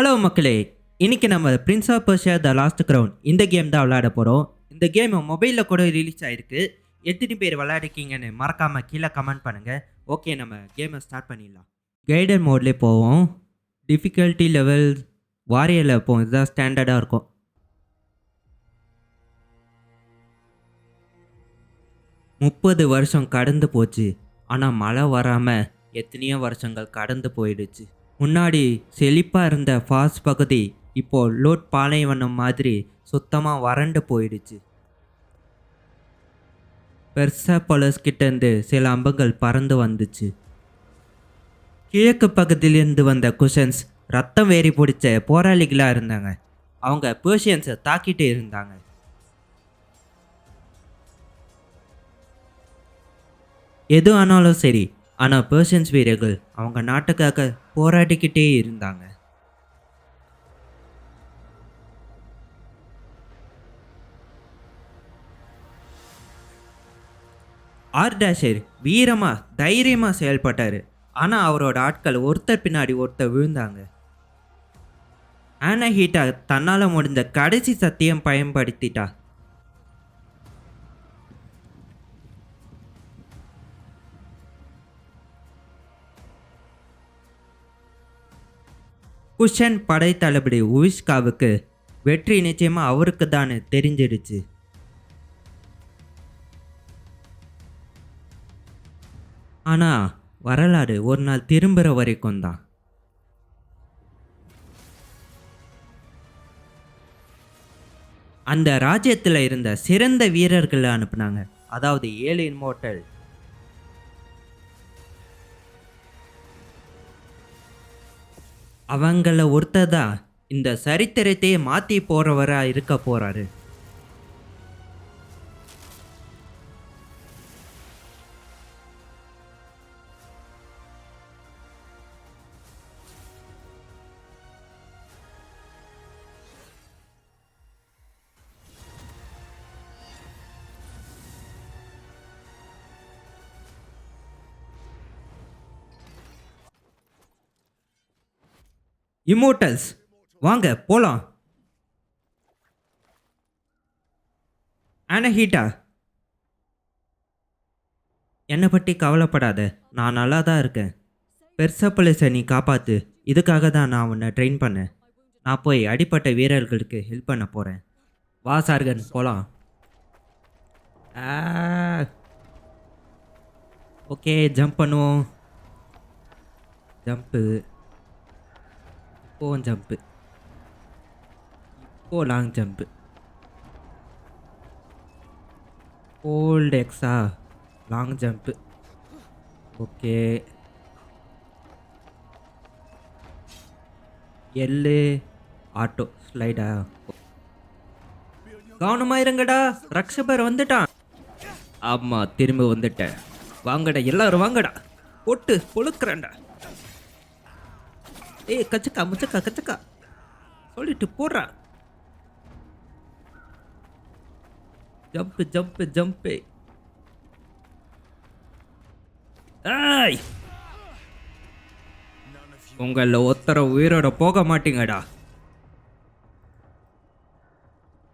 Hello மக்களே. இன்னைக்கு நம்ம prince of Persia the lost crown இந்த கேம் தான் விளையாட போகிறோம் இந்த கேம் மொபைலில் கூட ரிலீஸ் ஆயிருக்கு. எத்தனை பேர் விளையாடிருக்கீங்கன்னு மறக்காமல் கீழே கமெண்ட் பண்ணுங்கள் ஓகே நம்ம கேமை ஸ்டார்ட் பண்ணிடலாம். கைடர் மோட்லேயே போவோம். டிஃபிகல்ட்டி லெவல் வாரியரில் போவோம். இதுதான் ஸ்டாண்டர்டாக இருக்கும். முப்பது வருஷம் கடந்து போச்சு. ஆனால் மழை வராமல் எத்தனையோ வருஷங்கள் கடந்து போயிடுச்சு. முன்னாடி செழிப்பாக இருந்த ஃபாஸ் பகுதி இப்போ லோட் பாலைவனம் மாதிரி சுத்தமாக வறண்டு போயிடுச்சு. பெர்சாபொலஸ் கிட்டேருந்து சில அம்பங்கள் பறந்து வந்துச்சு. கிழக்கு பகுதியிலேருந்து வந்த குஷன்ஸ் ரத்தம் வேறி பிடிச்ச போராளிகளாக இருந்தாங்க. அவங்க பேர்ஷியன்ஸை தாக்கிட்டு இருந்தாங்க. எது ஆனாலும் சரி ஆனால் பர்சன்ஸ் வீரர்கள் அவங்க நாட்டுக்காக போராடிக்கிட்டே இருந்தாங்க. ஆர்டாஷர் வீரமாக தைரியமாக செயல்பட்டாரு. ஆனால் அவரோட ஆட்கள் ஒருத்தர் பின்னாடி ஒருத்தர் விழுந்தாங்க. ஆனஹீட்டா தன்னால் முடிந்த கடைசி சத்தியம் பயன்படுத்திட்டா. குஷன் படை தளபதி உவிஷ்காவுக்கு வெற்றி நிச்சயமாக அவருக்கு தான் தெரிஞ்சிடுச்சு. ஆனால் வரலாறு ஒரு நாள் திரும்புகிற வரைக்கும் தான். அந்த ராஜ்யத்தில் இருந்த சிறந்த வீரர்களை அனுப்புனாங்க. அதாவது ஏழு இன்மோட்டல் அவங்கள ஒருத்தர் தான் இந்த சரித்திரத்தையே மாற்றி போகிறவராக இருக்க போகிறாரு இம்மோட்டல்ஸ் வாங்க போலாம். அனஹீட்டா என்னை பற்றி கவலைப்படாத நான் நல்லா தான் இருக்கேன் பெர்சப்பலிஸை நீ காப்பாற்று இதுக்காக தான் நான் உன்னை ட்ரெயின் பண்ணேன். நான் போய் அடிப்பட்ட வீரர்களுக்கு ஹெல்ப் பண்ண போகிறேன் வா சார்கன் போகலாம் ஓகே ஜம்ப் பண்ணுவோம். ஜம்ப்பு இப்போ ஜம்ப்பு இப்போ லாங் ஜம்ப்பு ஓல்டு எக்ஸா long jump okay L auto ஸ்லைடா கவனமா இருங்கடா ரக்ஷபர் வந்துட்டான். ஆமாம் திரும்ப வந்துட்டேன். வாங்கடா எல்லாரும் வாங்கடா. போட்டு பொழுக்கிறேன்டா. ஏய் கச்சக்கா முச்சக்கா கச்சக்கா சொல்லிட்டு போடுறா. ஜம்பு ஜம்பு ஜம்ப் ஏய்! உங்கள ஒத்தர உயிரோட போக மாட்டீங்கடா.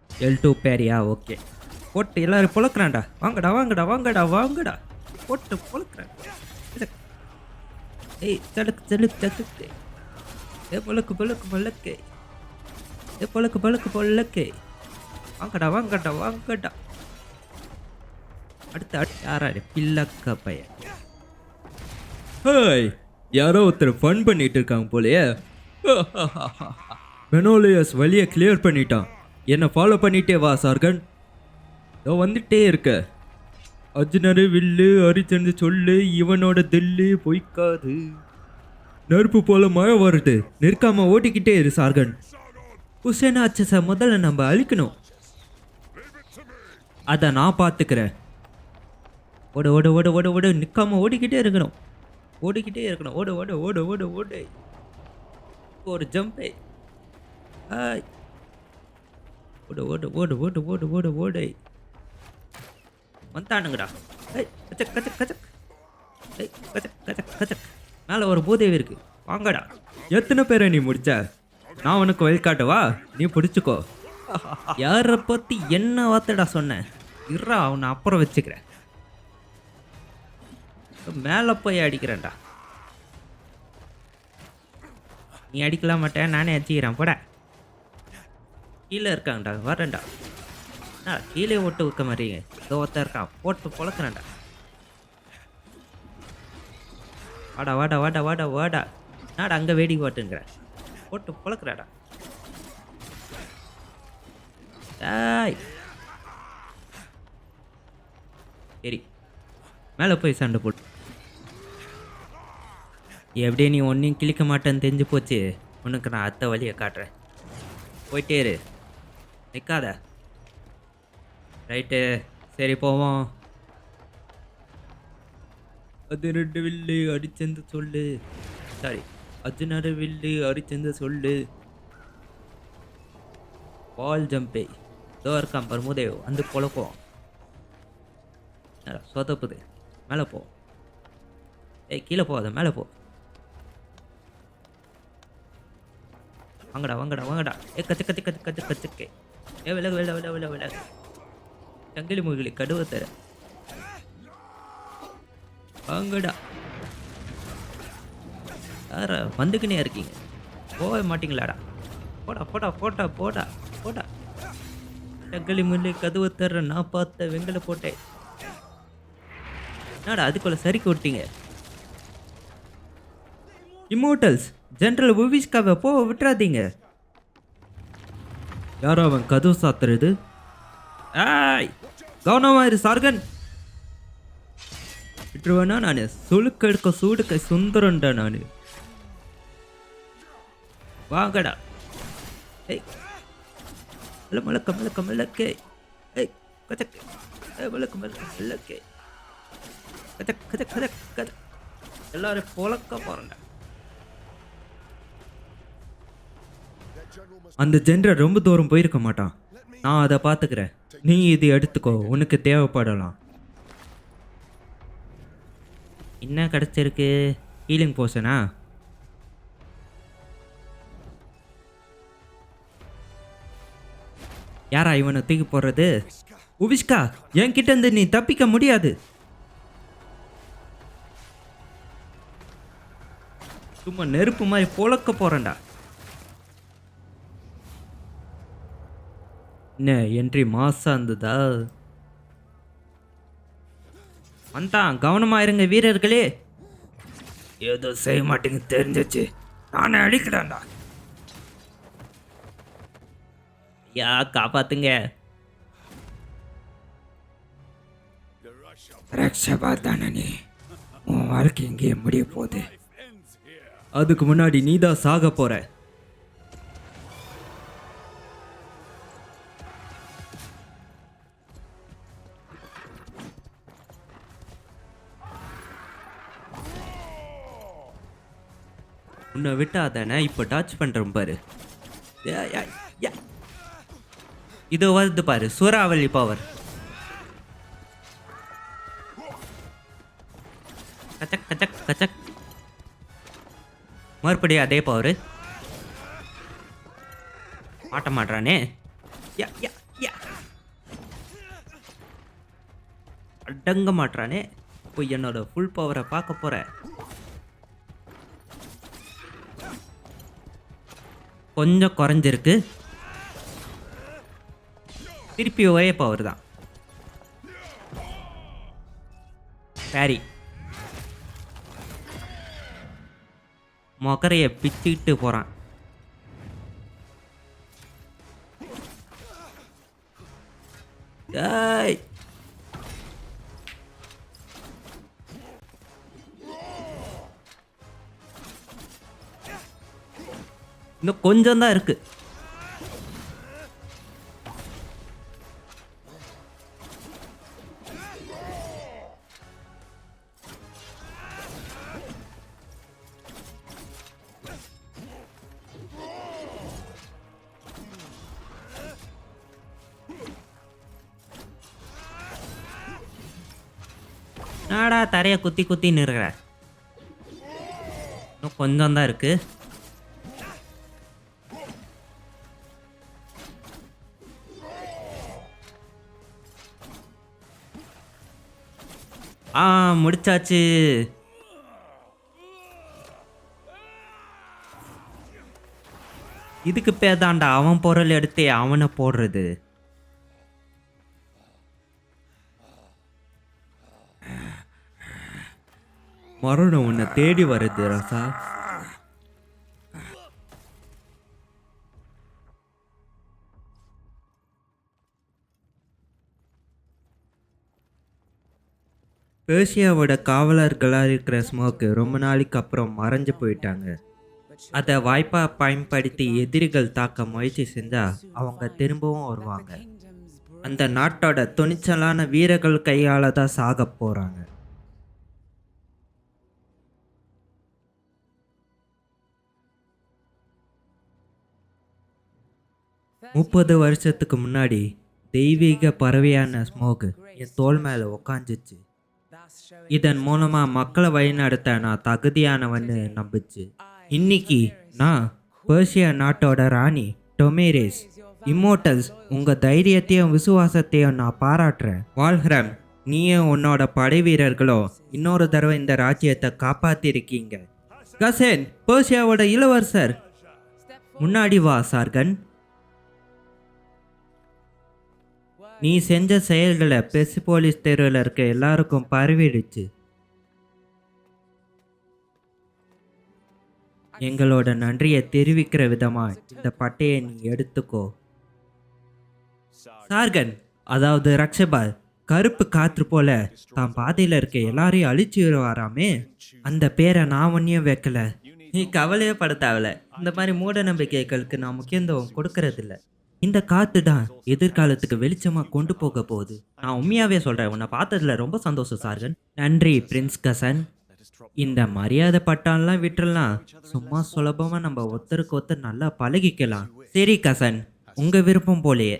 எல் டூ பேரியா? ஓகே. போட்டு எல்லாரும் பொழக்கிறான்டா. வாங்கடா வாங்கடா வாங்கடா வாங்கடா. போட்டு பொழக்கிறேன். ஏய் சலுக்கு சலுக்கு சலுக்கு. ஏ பொழுக்கு பொழுக்கு பொழுக்கு. ஏ பொழுக்கு பொழுக்கு பொழுக்கு. வாங்கடா வாங்கடா வாங்கடா. அடுத்து அடுத்து யாராரு? பில்லக்க பையன். ஹேய் யாரோ ஒருத்தர் ஃபன் பண்ணிட்டு இருக்காங்க போலயே. பெனோலியஸ் வழியை கிளியர் பண்ணிட்டான். என்னை ஃபாலோ பண்ணிட்டே வா சார்கன். இதோ வந்துட்டே இருக்க. அர்ஜுனரு வில்லு அரிச்சந்து சொல்லு இவனோட தில்லு பொய்க்காது. நெருப்பு போல மழை வருது நிற்காம ஓட்டிக்கிட்டே இரு சார்கன் குசேனா அச்சச முதல்ல நம்ம அழிக்கணும் அதை நான் பார்த்துக்கிறேன் ஓடு ஓடு ஓடு ஓடு ஓடு நிற்காம ஓடிக்கிட்டே இருக்கணும் ஓடிக்கிட்டே இருக்கணும் ஓடு ஓடு ஓடு ஓடு ஓடு ஒரு ஜம்பே ஆய் ஓடு ஓடு ஓடு ஓடு ஓடு ஓடு ஓடு வந்தானுங்கடா ஏய் கச்சக் கச்சக் கச்சக் ஏய் கச்சக் கச்சக் கச்சக் மேலே ஒரு பூதேவி இருக்கு. வாங்கடா. எத்தனை பேரை நீ முடிச்ச? நான் உனக்கு வழிகாட்டவா நீ பிடிச்சிக்கோ. யாரை பற்றி என்ன வார்த்தைடா சொன்னேன் இறா அவனை அப்புறம் வச்சுக்கிறேன். மேலே போய் அடிக்கிறேன்டா. நீ அடிக்கலாம் மாட்டேன் நானே அடிச்சுக்கிறேன். போட. கீழே இருக்காங்கடா வரேன்டா. ஆ கீழே ஓட்டு வைக்க மாதிரி இதோ ஒருத்தன் இருக்கான். போட்டு பொழக்கிறேன்டா. வாடா வாடா வாடா வாடா வாடா. நாடா அங்கே வேடிக்கை பாட்டுங்கிற போட்டு பழக்கிறாடா. டேய் சரி மேலே போய் சண்டை போட்டு எப்படியே நீ ஒன்றையும் கிழிக்க மாட்டேன்னு தெரிஞ்சு போச்சு. உனக்கு நான் அத்தை வழியை காட்டுறேன். போயிட்டே இரு. நிற்காத ரைட்டு சரி போவோம். அது ரெண்டு வில்லு அடிச்செந்து சொல்லு. சாரி அர்ஜுனரு வில்லு அடிச்செந்து சொல்லு. பால் ஜம்பே. இதோ இருக்கான் பர்முதேவ் வந்து பொழப்போம் சொதப்புது. மேலே போ. ஏய் கீழே போகாத மேலே போ. வாங்கடா வாங்கடா வாங்கடா. ஏ கத்து கத்து கத்து கத்து கத்துக்கே. ஏ விலகு வில வில வில விலகு. சங்கிலி முகிலி கடுவை தரேன் வாங்கடா. யார வந்துக்கினே இருக்கீங்க. போக மாட்டிங்களாடா. போடா போடா போட்டா போடா போடா. டக்களி முகிலி கதவு தர நான் பார்த்த வெங்கல போட்டேன். என்னடா அதுக்குள்ள சரிக்கு விட்டீங்க? இம்மோட்டல்ஸ் ஜென்ரல் உவிஷ்காவை போ விட்டுறாதீங்க. யாரோ அவன் கதவு சாத்துறது? ஆய் கவனமாக இரு சார்கன். விட்டுருவேனா நான்? சுழுக்க எடுக்க சூடுக்க சுந்தரன்டா நான். வாங்கடா. ஏய். மல மலக்க மலக்க மலக்கே ஏய் கதக் ஏய் மலக்க மலக்க மலக்கே கதக் கதக் கதக் கதக். எல்லாரும் பொழக்க போறேன்டா. அந்த ஜென்ரல் ரொம்ப தூரம் போயிருக்க மாட்டான். நான் அதை பார்த்துக்கிறேன். நீ இது எடுத்துக்கோ. உனக்கு தேவைப்படலாம். என்ன கிடச்சிருக்கு? ஹீலிங் போஷனா யாரா இவனை தூக்கி போடுறது? உபிஷ்கா என்கிட்ட இருந்து நீ தப்பிக்க முடியாது. சும்மா நெருப்பு மாதிரி பொழக்க போறேன்டா. என்ன என்ட்ரி மாசா இருந்ததா? வந்தான் கவனமாக இருங்க வீரர்களே. ஏதோ செய்ய மாட்டேங்க தெரிஞ்சிச்சு நானே அடிக்கிறேன்டா. ஐயா காப்பாத்துங்க. ரக்ஷபா தானே நீ? உன் வாழ்க்கை இங்கேயே முடிய போகுது. அதுக்கு முன்னாடி நீதான் சாக போற. உன்னை விட்டாதானே இப்போ டச் பண்ணுறோம் பாரு. இதோ இது வருது பாரு சூறாவளி பவர் கச்சக் கச்சக் கச்சக். மறுபடியும் அதே பவரு மாட்ட அடங்க மாட்றானே இப்போ என்னோட ஃபுல் பவரை பார்க்க போற கொஞ்சம் குறைஞ்சிருக்கு. திருப்பி ஒரே பவர் தான். சரி மொகரையை பிச்சுக்கிட்டு போகிறான் ஏய்! இன்னும் கொஞ்சம் தான் இருக்கு. நாடா தரைய குத்தி குத்தி நிறுகிற? இன்னும் கொஞ்சம் தான் இருக்கு. ஆ முடிச்சாச்சு. இதுக்கு பேர் தான்டா அவன் பொருள் எடுத்து அவனை போடுறது. மரணம் உன்னை தேடி வருது ரசா. பேர்ஷியாவோட காவலர்களாக இருக்கிற ஸ்மோக்கு ரொம்ப நாளைக்கு அப்புறம் மறைஞ்சு போயிட்டாங்க. அதை வாய்ப்பாக பயன்படுத்தி எதிரிகள் தாக்க முயற்சி செஞ்சா அவங்க திரும்பவும் வருவாங்க. அந்த நாட்டோட துணிச்சலான வீரர்கள் கையால தான் சாக போறாங்க. முப்பது வருஷத்துக்கு முன்னாடி தெய்வீக பறவையான ஸ்மோக் என் தோல் மேலே உக்காந்துச்சு. இதன் மூலமா மக்களை வழிநடத்த நான் தகுதியானவன்னு நம்புச்சு. இன்னைக்கு நான் பேர்ஷியா நாட்டோட ராணி டொமேரேஸ் இம்மோட்டல்ஸ் உங்க தைரியத்தையும் விசுவாசத்தையும் நான் பாராட்டுறேன். வால்ஹ்ரம் நீயும் உன்னோட படை வீரர்களோ இன்னொரு தடவை இந்த ராஜ்யத்தை காப்பாத்திருக்கீங்க. கசேன் பேர்ஷியாவோட இளவரசர். முன்னாடி வா சார்கன். நீ செஞ்ச செயல்களை பெசிபோலிஸ் தெருவில் இருக்க எல்லாருக்கும் பரவிடுச்சு. எங்களோட நன்றியை தெரிவிக்கிற விதமா இந்த பட்டையை நீ எடுத்துக்கோ. சார்கன் அதாவது ரக்ஷபா கருப்பு காற்று போல தான் பாதையில இருக்க எல்லாரையும் அழிச்சு வருவாராமே? அந்த பேரை நான் ஒன்றையும் வைக்கல. நீ கவலையே படுத்தாவல இந்த மாதிரி மூட நம்பிக்கைகளுக்கு நான் முக்கியத்துவம் கொடுக்கறதில்ல. இந்த காத்து தான் எதிர்காலத்துக்கு வெளிச்சமா கொண்டு போக போகுது. நான் உண்மையாவே சொல்றேன் உன்னை பார்த்ததுல ரொம்ப சந்தோஷம் சார்கன். நன்றி பிரின்ஸ் கசன். இந்த மரியாதை பட்டான்லாம் விட்டுறலாம். சும்மா சுலபமா நம்ம ஒருத்தருக்கு ஒருத்தர் நல்லா பழகிக்கலாம். சரி கசன் உங்க விருப்பம் போலயே.